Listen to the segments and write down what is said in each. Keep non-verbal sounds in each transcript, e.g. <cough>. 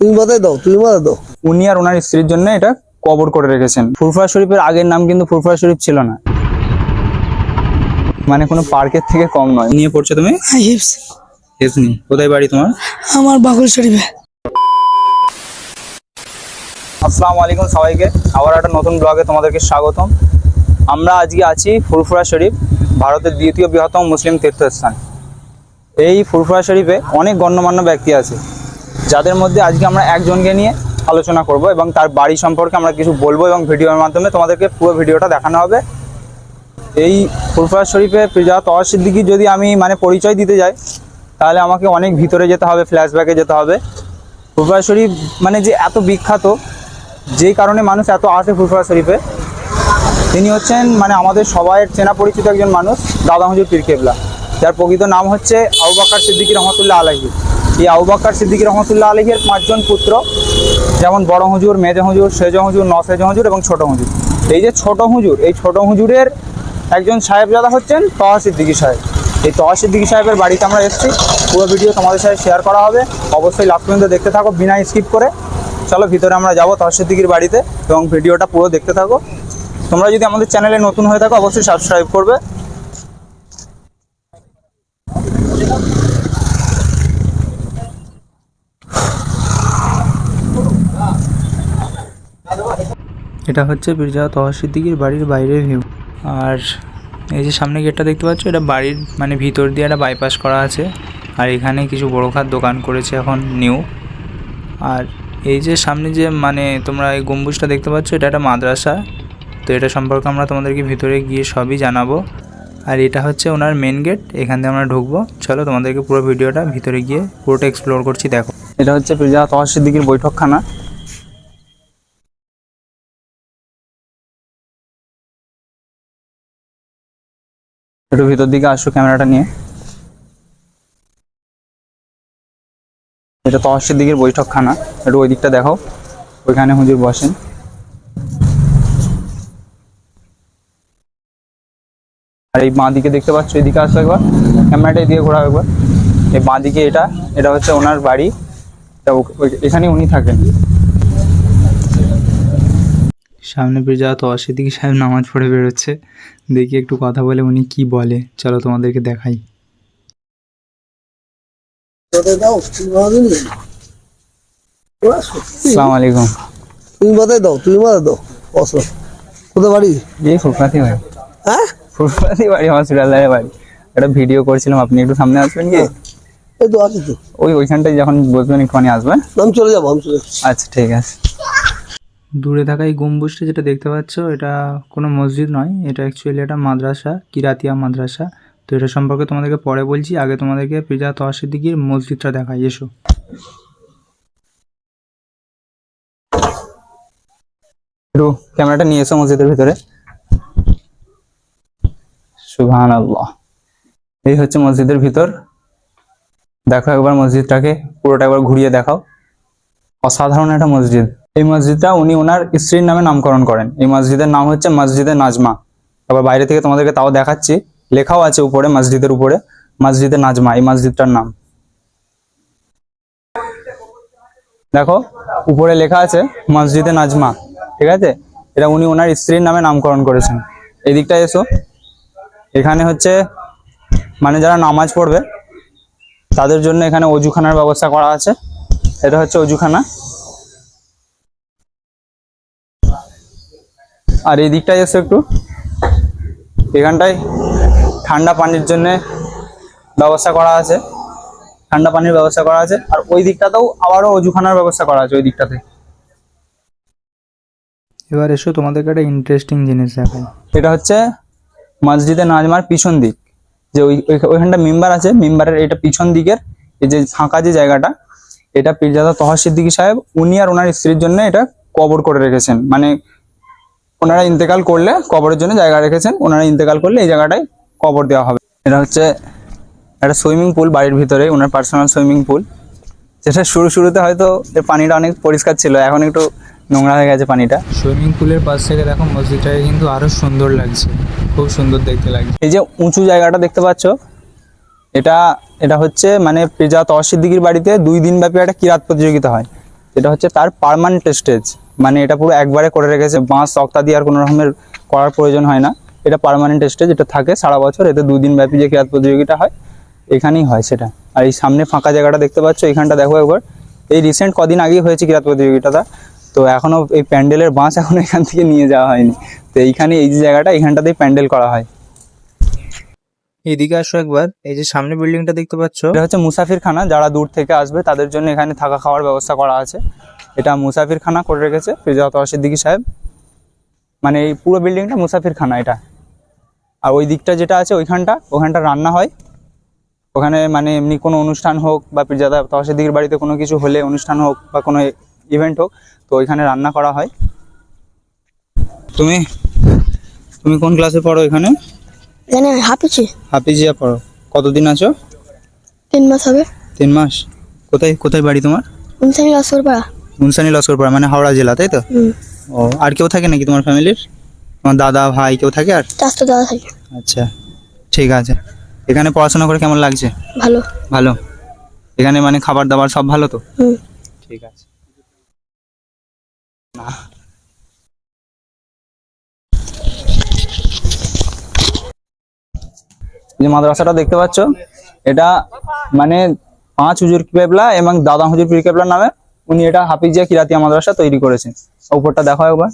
তুমি মাথায় দাও তুমি মাথায় দাও। উনি আর ওনার স্ত্রীর জন্য এটা কবর করে রেখেছেন। ফুরফুরা শরীফের আগের নাম কিন্তু ফুরফুরা শরীফ ছিল না। মানে কোনো পার্কের থেকে কম নয়। নিয়ে পড়ছো তুমি? হিপস। হেসনি কোথায় বাড়ি তোমার? আমার বাকুল শরীফে। আসসালামু আলাইকুম সবাইকে। আবার একটা নতুন ব্লগে তোমাদেরকে স্বাগতম। আমরা আজকে আছি ফুরফুরা শরীফ ভারতের দ্বিতীয় বৃহত্তম মুসলিম তীর্থস্থান। এই ফুরফুরা শরীফে অনেক গণ্যমান্য ব্যক্তি আছে। যাদের মধ্যে আজকে আমরা একজনকে নিয়ে আলোচনা করব এবং তার বাড়ি সম্পর্কে আমরা কিছু বলব এবং ভিডিওর মাধ্যমে তোমাদেরকে পুরো ভিডিওটা দেখানো হবে। এই ফুরফুরা শরীফে পিজা সিদ্দিকির যদি আমি মানে পরিচয় দিতে যাই, তাহলে আমাকে অনেক ভিতরে যেতে হবে ফ্ল্যাশব্যাকে যেতে হবে। ফুরফুরা শরীফ মানে যে এত বিখ্যাত, যেই কারণে মানুষ এত আসে ফুরফুরা শরীফে, তিনি হচ্ছেন মানে আমাদের সবাই চেনা পরিচিত একজন মানুষ, দাদা হুজুর পীর কেবলা। যার প্রকৃত নাম হচ্ছে আবু বাক্কার সিদ্দিকী রহমতুল্লাহ আলহী এই আবু বাক্কার সিদ্দিকী রহমতুল্লাহ আলহীর পাঁচজন পুত্র, যেমন বড় হুজুর, মেজে হুজুর, সেজ হুজুর, নসেজ হুজুর এবং ছোট হুজুর। এই যে ছোট হুজুর, এই ছোট হুজুরের একজন সাহেবজাদা হচ্ছেন তহা সিদ্দিকী সাহেব। এই তহা সিদ্দিকী সাহেবের বাড়িতে আমরা এসেছি। পুরো ভিডিও তোমাদের সাথে শেয়ার করা হবে। অবশ্যই লাস্ট পর্যন্ত দেখতে থাকো, বিনা স্কিপ করে। চলো, ভিতরে আমরা যাব তহা সিদ্দিকির বাড়িতে এবং ভিডিওটা পুরো দেখতে থাকো। তোমরা যদি আমাদের চ্যানেলে নতুন হয়ে থাকো, অবশ্যই সাবস্ক্রাইব করবে। এটা হচ্ছে বিরজা তহা সিদ্দিকির বাড়ির বাইরের ভিউ আর এই যে সামনে গেটটা দেখতে পাচ্ছ, এটা বাড়ির মানে ভিতর দিয়ে একটা বাইপাস করা আছে। আর এখানে কিছু বড় খাট দোকান করেছে এখন নিউ আর এই যে সামনে যে মানে তোমরা এই গম্বুজটা দেখতে পাচ্ছ, এটা একটা মাদ্রাসা। তো এটা সম্পর্কে আমরা তোমাদেরকে ভিতরে গিয়ে সবই জানাব। আর এটা হচ্ছে ওনার মেন গেট এখান দিয়ে আমরা ঢুকবো। চলো তোমাদেরকে পুরো ভিডিওটা ভিতরে গিয়ে পুরোটা এক্সপ্লোর করছি, দেখো। এটা হচ্ছে পিজা তহসিদ্দিকির বৈঠকখানা। একটু ভিতর দিকে আসো ক্যামেরাটা নিয়ে। এটা তহসির দিকের বৈঠকখানা। একটু ওই দিকটা দেখো ওইখানে হুজুর বসেন। আর এই বাঁ দিকে দেখতে পাচ্ছ? এদিকে আসো একবার। ক্যামেরাটা এদিকে ঘোরাও একবার। এই বাঁ দিকে এটা এটা হচ্ছে ওনার বাড়ি। এখানে উনি থাকেন। সামনে পেয়ে যাওয়া তো অসিদ্দিকি সাহেব নামাজ পড়ে বেরোচ্ছে। দেখি একটু কথা বলে উনি কি বলে। চলো তোমাদেরকে দেখাই। আসসালামু আলাইকুম। তুমি মাথায় দাও তুমি মাথায় দাও। অসম কোথায় বাড়ি? এই ফুটপাতি বাড়ি। হ্যাঁ? ফুটপাতি বাড়ি সিরাজদারের বাড়ি। একটা ভিডিও করছিলাম আপনি একটু সামনে আসবেন কি এই তো আছি তো। ওই ওইখানটায় যখন বসবেন একটুখানি আসবেন। আমি চলে যাব আমি চলে আচ্ছা ঠিক আছে। দূরে থাকা এই গম্বুজটা যেটা দেখতে পাচ্ছ, এটা কোনো মসজিদ নয়, এটা অ্যাকচুয়ালি একটা মাদ্রাসা, কিরাতিয়া মাদ্রাসা। তো এটা সম্পর্কে তোমাদেরকে পরে বলছি, আগে তোমাদেরকে পিজা তহাসের দিকে মসজিদটা দেখাই, এসো। একটু ক্যামেরাটা নিয়ে এসো মসজিদের ভিতরে। সুবহান আল্লাহ এই হচ্ছে মসজিদের ভিতর। দেখো একবার মসজিদটাকে, পুরোটা একবার ঘুরিয়ে দেখাও। অসাধারণ একটা মসজিদ। এই মসজিদটা উনি ওনার স্ত্রীর নামে নামকরণ করেন। এই মসজিদের নাম হচ্ছে মসজিদে নাজমা। আবার বাইরে থেকে তোমাদেরকে তাও দেখাচ্ছি, লেখাও আছে উপরে, মসজিদের উপরে, মসজিদে নাজমা, এই মসজিদটার নাম। দেখো, উপরে লেখা আছে মসজিদে নাজমা, ঠিক আছে? এটা উনি ওনার স্ত্রীর নামে নামকরণ করেছেন। এই দিকটা এসো। এখানে হচ্ছে মানে যারা নামাজ পড়বে, তাদের জন্য এখানে অজুখানার ব্যবস্থা করা আছে। এটা হচ্ছে অজুখানা। আর এই দিকটায় এসে একটু। এখানটায় ঠান্ডা পানির জন্য ব্যবস্থা করা আছে। ঠান্ডা পানির ব্যবস্থা করা আছে। আর ওই দিকটাতেও আবারও অজুখানার ব্যবস্থা করা আছে ওই দিকটাতে। এবার এসো তোমাদেরকে একটা ইন্টারেস্টিং জিনিস দেখাই। এটা হচ্ছে মসজিদে নাজমার পিছন দিক। যে ওই ওই- ওইখানটা মেম্বার আছে। মেম্বারের এটা পিছন দিকের এই যে ফাঁকা যে জায়গাটা এটা পীরজাদা তহা সিদ্দিকী সাহেব উনি আর ওনার স্ত্রীর জন্য এটা কবর করে রেখেছেন। মানে ওনারা ইন্তেকাল করলে কবরের জন্য জায়গা রেখেছেন। ওনারা ইন্তেকাল করলে এই জায়গাটায় কবর দেওয়া হবে। এটা হচ্ছে একটা সুইমিং পুল বাড়ির ভিতরে ওনার পার্সোনাল সুইমিং পুল। যেটা শুরু শুরুতে হয়তো এর পানিটা অনেক পরিষ্কার ছিল এখন একটু নোংরা হয়ে গেছে পানিটা। সুইমিং পুলের পাশ থেকে দেখো মসজিদটাকে কিন্তু আরও সুন্দর লাগছে খুব সুন্দর দেখতে লাগছে। এই যে উঁচু জায়গাটা দেখতে পাচ্ছ এটা এটা হচ্ছে মানে পেজা তহসিদ্দিকির বাড়িতে দুই দিন ব্যাপী একটা কিরাত প্রতিযোগিতা হয়। এটা হচ্ছে তার পার্মানেন্ট স্টেজ মানে এটা পুরো একবারে করে রেখেছে। বাঁশ তক্তা দিয়ে আর কোনো রকমের করার প্রয়োজন হয় না। এটা পার্মানেন্ট স্টেজ এটা থাকে সারা বছর, এতে দুদিন ব্যাপী যে ক্রীড়া প্রতিযোগিতা হয়, এখানেই হয় সেটা। আর এই সামনে ফাঁকা জায়গাটা দেখতে পাচ্ছ, এখানটা দেখো একবার। এই রিসেন্ট কদিন আগেই হয়েছে ক্রীড়া প্রতিযোগিতাটা। তো এখনও এই প্যান্ডেলের বাঁশ এখনও এখান থেকে নিয়ে যাওয়া হয়নি। তো এইখানে এই যে জায়গাটা, এখানটাতেই প্যান্ডেল করা হয়। এদিকে আসো একবার। এই যে সামনে বিল্ডিংটা দেখতে পাচ্ছ, এটা হচ্ছে মুসাফির খানা যারা দূর থেকে আসবে, তাদের জন্য এখানে থাকা খাওয়ার ব্যবস্থা করা আছে। এটা মুসাফিরখানা করে রেখেছে ফিরজাত সিদ্দিকি সাহেব। মানে এই পুরো বিল্ডিংটা মুসাফিরখানা এটা। আর ওই দিকটা যেটা আছে ওইখানটা ওখানটা রান্না হয়। ওখানে মানে এমনি কোনো অনুষ্ঠান হোক বা পিরজাদা তহসিদ্দিকির বাড়িতে কোনো কিছু হলে অনুষ্ঠান হোক বা কোনো ইভেন্ট হোক তো ওইখানে রান্না করা হয়। তুমি তুমি কোন ক্লাসে পড়ো এখানে? এখানে হাঁপিছি হাফিজিয়া পড়ো। কতদিন আছো? তিন মাস হবে। তিন মাস। কোথায় কোথায় বাড়ি তোমার? লস্কর পাড়া মুনসানি লস্করপাড়া মানে হাওড়া জেলা তাই তো? ও আর কেউ থাকে নাকি তোমার ফ্যামিলির তোমার দাদা ভাই কেউ থাকে আর? চারশো দাদা থাকে। আচ্ছা ঠিক আছে। এখানে পড়াশোনা করে কেমন লাগছে? ভালো। ভালো। এখানে মানে খাবার দাবার সব ভালো তো? ঠিক আছে। যে মাদ্রাসাটা দেখতে পাচ্ছ এটা মানে পাঁচ হুজুর কেবলা এবং দাদা হুজুর পীর কেবলার নামে উনি এটা হাফিজিয়া কিরাতিয়া মাদ্রাসা তৈরি করেছেন উপরটা দেখো একবার।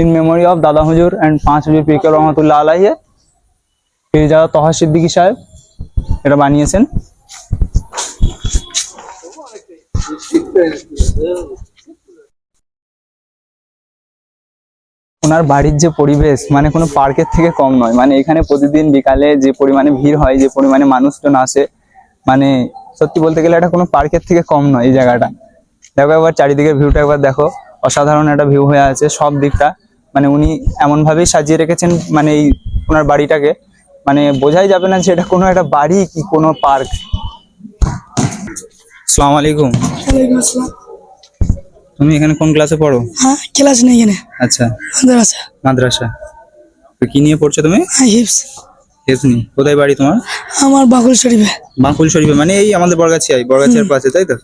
ইন মেমোরি অফ দাদা হুজুর অ্যান্ড পাঁচ হুজুর কেবলা রহমতুল্লাহ আলাইহে পীরজাদা তহা সিদ্দিকী সাহেব, এটা বানিয়েছেন। ওনার বাড়ির যে পরিবেশ মানে কোনো পার্কের থেকে কম নয়। মানে এখানে প্রতিদিন বিকালে যে পরিমাণে ভিড় হয়, যে পরিমাণে মানুষজন আসে মানে সত্যি বলতে গেলে এটা কোনো পার্কের থেকে কম নয় এই জায়গাটা। দেখো একবার চারিদিকের ভিউটা একবার দেখো। অসাধারণ একটা ভিউ হয়ে আছে সব দিকটা। মানে উনি এমন ভাবেই সাজিয়ে রেখেছেন মানে এই ওনার বাড়িটাকে। মানে বোঝাই যাবে না যে এটা কোনো একটা বাড়ি কি কোনো পার্ক। আসসালামু আলাইকুম। তুমি এখানে কোন ক্লাসে পড়ো? হ্যাঁ ক্লাস নেই এখানে। আচ্ছা। মাদ্রাসা। মাদ্রাসা। তো কি নিয়ে পড়ছো তুমি? হ্যাঁ হিপস হেসনি কোথায় বাড়ি তোমার? আমার বাকুল শরীফে। বাঁকুল শরীফে মানে এই আমাদের বরগাছিয়াই বরগাছিয়ার পাশে তাই তো?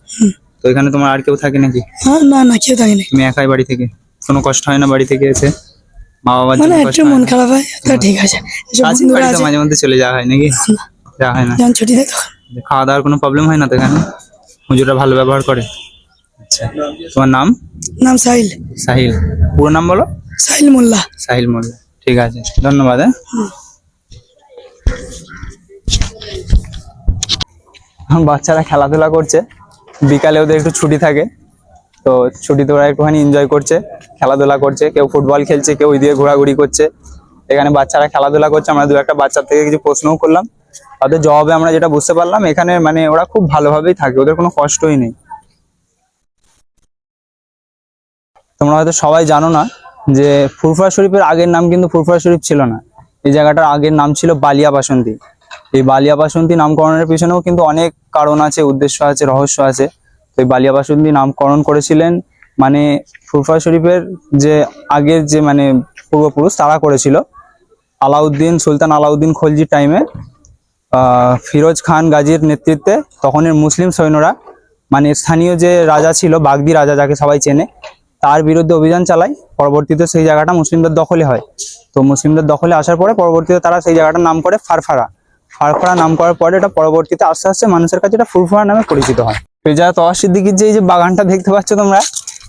তো এখানে তোমার আর কেউ থাকে নাকি? হ্যাঁ না না কেউ থাকেনি তুমি একাই বাড়ি থেকে? কোনো কষ্ট হয় না বাড়ি থেকে এসে? মা বাবার মানে একটু মন খারাপ হয় তা ঠিক আছে। বন্ধুরা বাড়িতে মাঝে মধ্যে চলে যাওয়া হয় নাকি? যাওয়া হয় না। যখন ছুটি দেয় তখন খাওয়া দাওয়ার কোনো প্রবলেম হয় না তো এখানে? হুজুরা ভালো ব্যবহার করে। আচ্ছা। তোমার নাম? নাম সাহিল। সাহিল। পুরো নাম বলো? সাহিল মোল্লা। সাহিল মোল্লা। ঠিক আছে। ধন্যবাদ হ্যাঁ? বাচ্চারা খেলাধুলা করছে। বিকালে ওদের একটু ছুটি থাকে। তো ছুটিতে ওরা একটুখানি এনজয় করছে, খেলাধুলা করছে, কেউ ফুটবল খেলছে, কেউ ওই দিয়ে ঘোরাঘুরি করছে। এখানে বাচ্চারা খেলাধুলা করছে, আমরা দু একটা বাচ্চার থেকে কিছু প্রশ্নও করলাম। তাদের জবাবে আমরা যেটা বুঝতে পারলাম, এখানে মানে ওরা খুব ভালোভাবেই থাকে, ওদের কোনো কষ্টই নেই। তোমরা হয়তো সবাই জানো না যে ফুরফুরা শরীফের আগের নাম কিন্তু ফুরফুরা শরীফ ছিল না। এই জায়গাটার আগের নাম ছিল বালিয়া বাসন্তী। এই বালিয়া বাসন্তী নামকরণের পিছনেও কিন্তু অনেক কারণ আছে, উদ্দেশ্য আছে, রহস্য আছে। তো এই বালিয়া বাসন্তী নামকরণ করেছিলেন মানে ফুরফা শরীফের যে আগের যে মানে পূর্বপুরুষ তারা করেছিল। আলাউদ্দিন, সুলতান আলাউদ্দিন খলজির টাইমে ফিরোজ খান গাজীর নেতৃত্বে তখনের মুসলিম সৈন্যরা মানে স্থানীয় যে রাজা ছিল, বাগদি রাজা যাকে সবাই চেনে, তার বিরুদ্ধে অভিযান চালায়। পরবর্তীতে সেই জায়গাটা মুসলিমদের দখলে হয়। তো মুসলিমদের দখলে আসার পরে পরবর্তীতে তারা সেই জায়গাটার নাম করে ফারফারা। ফারফারা নাম করার পরে এটা পরবর্তীতে আস্তে আস্তে মানুষের কাছে এটা ফুরফুরা নামে পরিচিত হয়। ফেজা তহাসিদ্দিকির যে এই যে বাগানটা দেখতে পাচ্ছ তোমরা,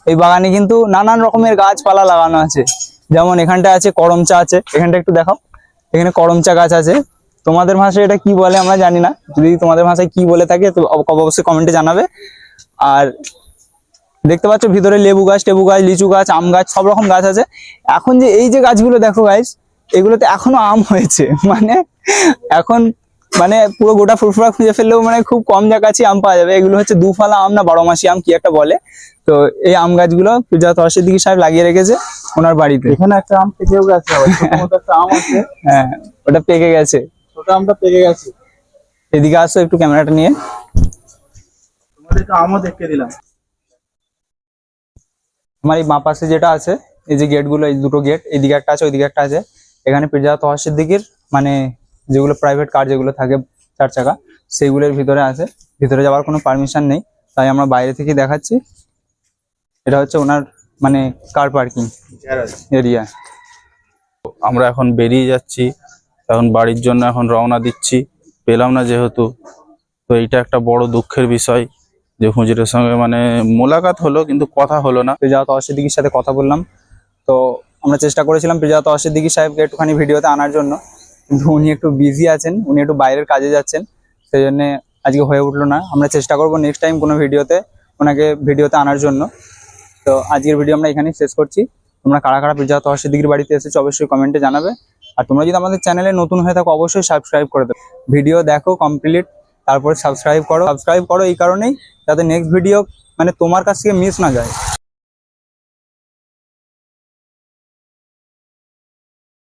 এই বাগানে কিন্তু নানান রকমের গাছপালা লাগানো আছে। যেমন এখানটা আছে করমচা আছে, এখানটা একটু দেখাও। এখানে করমচা গাছ আছে। তোমাদের ভাষায় এটা কি বলে আমরা জানি না। যদি তোমাদের ভাষায় কি বলে থাকে, তো অবশ্যই কমেন্টে জানাবে। আর দেখতে পাচ্ছ ভিতরে লেবু গাছ, টেবু গাছ, লিচু গাছ, আম গাছ, সব রকম গাছ আছে। এখন যে, এই যে গাছগুলো দেখো গাইস এগুলোতে এখনও আম হয়েছে। <laughs> মানে এখন মানে পুরো গোটা ফুরফুরা খুঁজে ফেললেও মানে খুব কম জায়গায় আম পাওয়া যাবে। এগুলো হচ্ছে দুফালা আম না বারো মাসি আম কি একটা বলে। তো এই আম গাছগুলো পূজা তরসের দিকে সাহেব লাগিয়ে রেখেছে ওনার বাড়িতে। এখানে একটা আম পেকেও গেছে একটা আম আছে। হ্যাঁ ওটা পেকে গেছে। ছোট আমটা পেকে গেছে। এদিকে আসো একটু ক্যামেরাটা নিয়ে। তোমাদেরকে আমও দেখতে দিলাম। আমার এই বাঁ পাশে যেটা আছে এই যে গেটগুলো এই দুটো গেট এদিকে একটা আছে ওইদিকে একটা আছে। এখানে পিরজা তহাসের দিকের মানে যেগুলো প্রাইভেট কার যেগুলো থাকে চার চাকা সেইগুলোর ভিতরে আছে। ভিতরে যাওয়ার কোনো পারমিশন নেই তাই আমরা বাইরে থেকে দেখাচ্ছি। এটা হচ্ছে ওনার মানে কার পার্কিং এরিয়া আমরা এখন বেরিয়ে যাচ্ছি এখন বাড়ির জন্য এখন রওনা দিচ্ছি। পেলাম না যেহেতু তো এইটা একটা বড় দুঃখের বিষয় যে হুজুরের সঙ্গে মানে মোলাকাত হলো কিন্তু কথা হলো না। পেজাত অসিদ্দিকির সাথে কথা বললাম তো আমরা চেষ্টা করেছিলাম পেজাত অসিদ্দিকি সাহেবকে একটুখানি ভিডিওতে আনার জন্য। কিন্তু উনি একটু বিজি আছেন, উনি একটু বাইরের কাজে যাচ্ছেন সেই জন্য আজকে হয়ে উঠল না। আমরা চেষ্টা করব নেক্সট টাইম কোনো ভিডিওতে ওনাকে ভিডিওতে আনার জন্য। তো আজকের ভিডিও আমরা এখানেই শেষ করছি। তোমরা কারা কারা পেজাত অসিদ্দিকির বাড়িতে এসেছ অবশ্যই কমেন্টে জানাবে। আর তোমরা যদি আমাদের চ্যানেলে নতুন হয়ে থাকো, অবশ্যই সাবস্ক্রাইব করে দেবে। ভিডিও দেখো কমপ্লিট তারপরে সাবস্ক্রাইব করো। সাবস্ক্রাইব করো এই কারণেই যাতে নেক্সট ভিডিও মানে তোমার কাছ থেকে মিস না যায়।